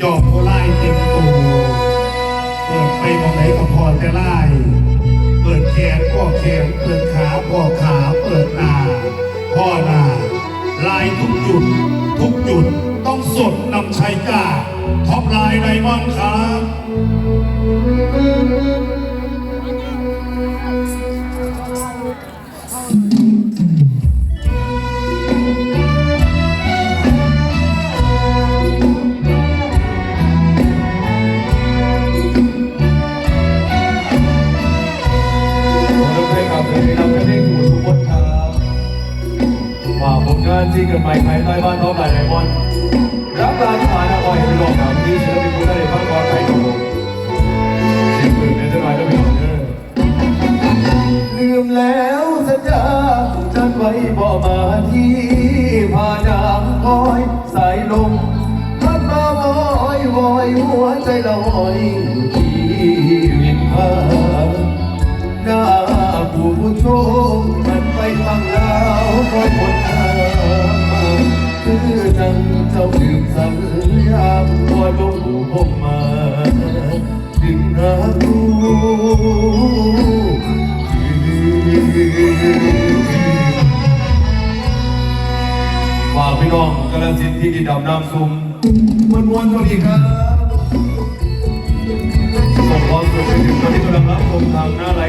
จอบก็ไล่เต็มตัวเปิดไปมองไหนก็พอจะไล่เปิดแขนก็แขนเปิดขาก็ขาเปิดหน้าพ่อหน้าลายทุกจุด ทุกจุดต้องสดนำชัยกล้าท็อปไลน์ไดมอนด์ครับ งานที่เกิดใหม่ภายใต้บ้านท้องหลายไดมอนด์รับการผ่านเอาไว้ในโลกหนังที่ศิลปิน ลังสินที่ดินดำน้ำซุ่มมันมวนๆสวัสดีครับส่งความสุขไปถึงคนที่กำลังรับชมทางหน้าไล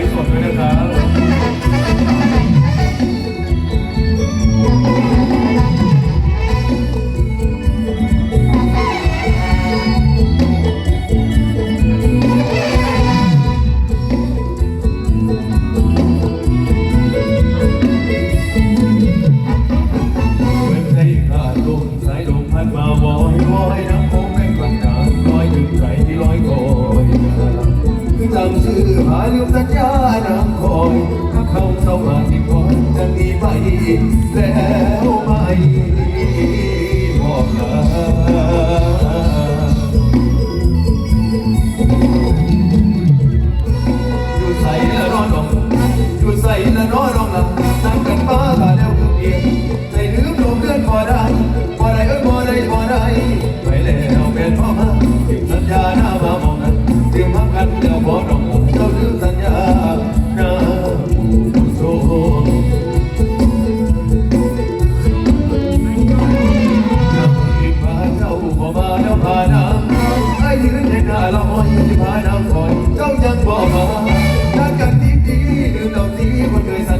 เขาเข้ามาที่คอยจะมีไปแล้วไหม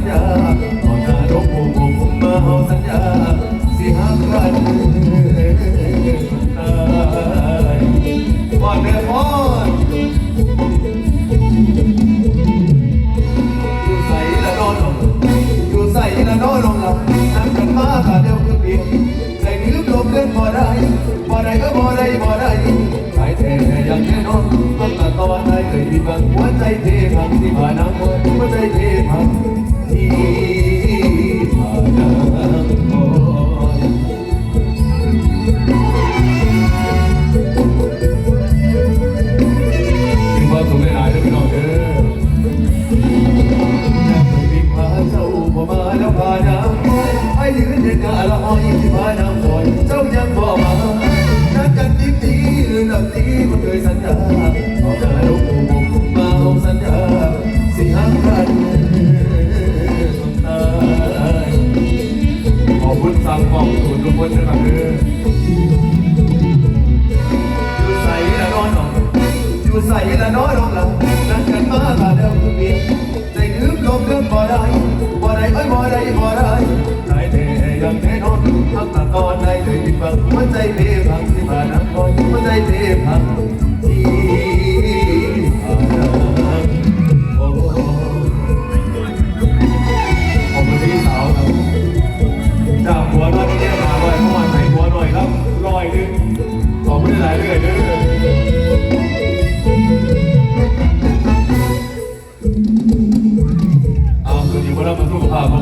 ญญาตอนหน้าลงหูผมมาเอาสัญญาสิหักกันตายก่อนเดือนก่อนอยู่ใส่ละนอนลงอยู่ใส่ละนอนลงหลับนั่งกันมาขาเดียวคือเพียงใจลืมลมเล่นพอได้พอได้ก็พอได้พอได้ใจเทอย่างแน่นอนต้องตัดตอนได้เคยผิดหวังหัวใจเทพังที่ผ่านน้ำคน คุณสั่งของทุนทุกคนนะครับเด้ออยู่ใส่ละน้อยน้องอยู่ใส่ละน้อยน้องละนั่งกันมาตาเดิมทุกปีใจลืมลมเลื่อนบ่ได้บ่ได้เอ้ยบ่ได้บ่ได้ใจเทยังเทนอนทักตะกอนได้เลยผิดหวังหัวใจเบ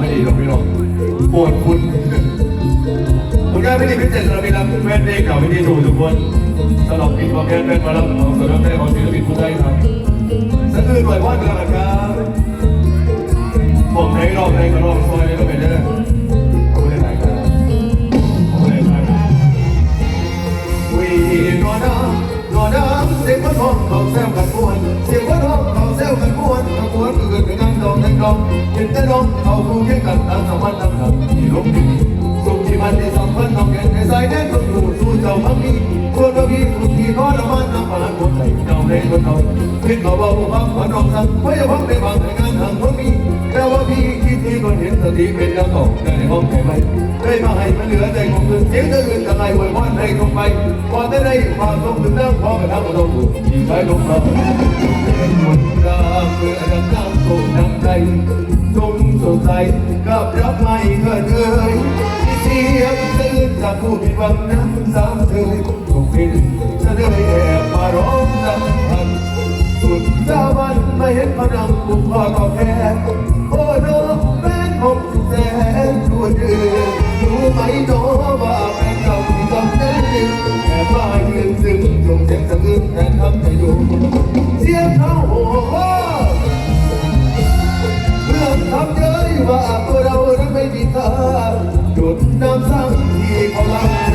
ไม่ดีหรอกพี่น้องปวดคุณคุณย่าไม่ดีพิเศษสำหรับพี่รับแม่เด็กเก่าไม่ดีถูกทุกคนสำหรับปีความแค้นแฟนมารับของสำหรับแม่ของศิลปินผู้ใดครับสักคืนไหวพอดกันละครับผมในรอบในก็รอบซอย นั่งดองนั่งดองเห็นแต่น้องเขาคู่เคียงกันตามสวรรค์น้ำหนักที่ลมดีสุขที่มันที่สองพันน้องแก่นในสายแดนต้องอยู่สู้เจ้าพังมีคนเราพี่ทุกทีก็ละมันน้ำปานคนใจเจ้าเล่นคนเราคิดเขาบอกว่าพักน้องสั่งไม่ยอม ที่คนเห็นสติเป็นแล้วต่ในห้องแก่ไว้ได้มาให้มันเหลือใจของคืนเสียงจะอื่นจะไงไว้วันให้ลงไปพอได้ได้ความทรงถึงน้ำพอกระทั่งเราถูกที่ไปลงมาเป็นคนดาเมื่อดังน้ำตกน้ำใจจงสดใสกับรับไม่เกินเอ่ยที่เสียงตื่นจากผู้ผิดหวังน้ำสามเธอถูกพินจะได้แอบมาร้องน้ำพันสุดเจ้าบ้านไม่เห็นพนังกุมพ่อก็แพ้โอ้โนแฟ รู้ไหมโนว่าเป็นเก่าที่ต้องได้ลืมแอบมายืนซึ้งส่งเจ็บสะอื้นแต่ทำใจอยู่เสียงเขาโอ้โหเรื่องทำเย้ยว่าตัวเรานั้นไม่มีทางจุดน้ำซ้ำที่เขาลัง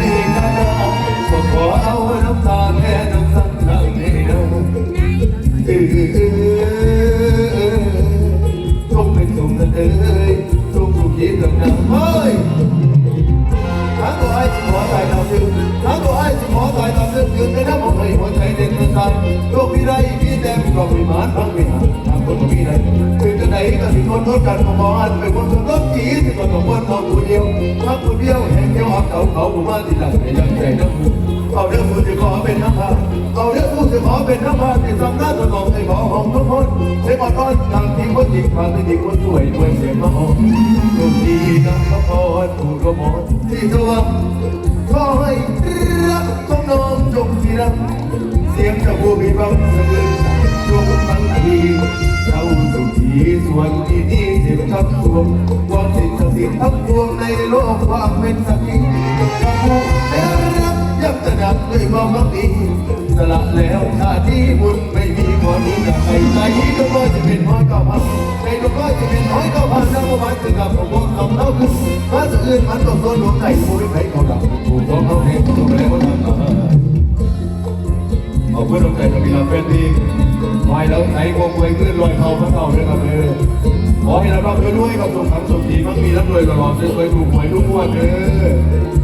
มีกองมีหานฟังไม่หาทางคนก็มีไรถึงจะไหนก็สิคนทดกันมาบอกอันเป็นคนสมรสจีที่คนต้องวนทองผู้เดียวทักผู้เดียวแห่งเดียวอับเขาเขาผู้มาที่หลังในยังใจน้ำมือเอาเรื่องมือจะขอเป็นน้ำพาเอาเรื่องมือจะขอเป็นน้ำพาที่สำนักตนองในขอห้องทุกคนใช้ปอดก้อนทางที่คนจิตทางที่คนช่วยด้วยเสียงมาหอมดนตรีนักพระพรผู้กมลที่ตัวขอให้รักของน้องจงที่รักเสียงจะผู้มีบังสะอื้นจงฟัง เราสุขีส่วนที่นี่สิบทับทวงความสิ่งศักดิ์สิทธิ์ทั้งปวงในโลกความเป็นสักดิ์พระผู้ได้รับยับจะดับด้วยความรักดีสละแล้วชาที่บุญไม่มีคนนี้จะไปใจก็ก็จะเป็นห้อยก้าพันใจก็ก็จะเป็นห้อยก้าพันแล้วก็มันจะกับของพวกเราเท่าขึ้นมาสะอื้นมันต้องโดนหลวงใจผู้ไม่ใครเขาดับผู้ของเขาเองตัวแม่ก็ทำมาเอาเพื่อนเราใจกับมีลาเฟนดี ขอให้เราไหนวงเวงขึ้นลอยเท้าพระเท่าด้วยครับเออขอให้เรารับด้วยด้วยกับสุขขังสุขดีมั่งมีรับรวยตลอดเลยถูกหวยทุกงวดเด้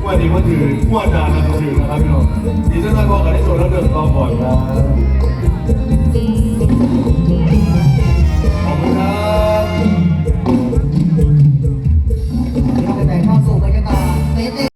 อวดนี้วันถือวดนานะถือนะครับพี่น้องดีจังเลยบอกกันให้ส่วนแล้วเดินต่อบ่อนครับ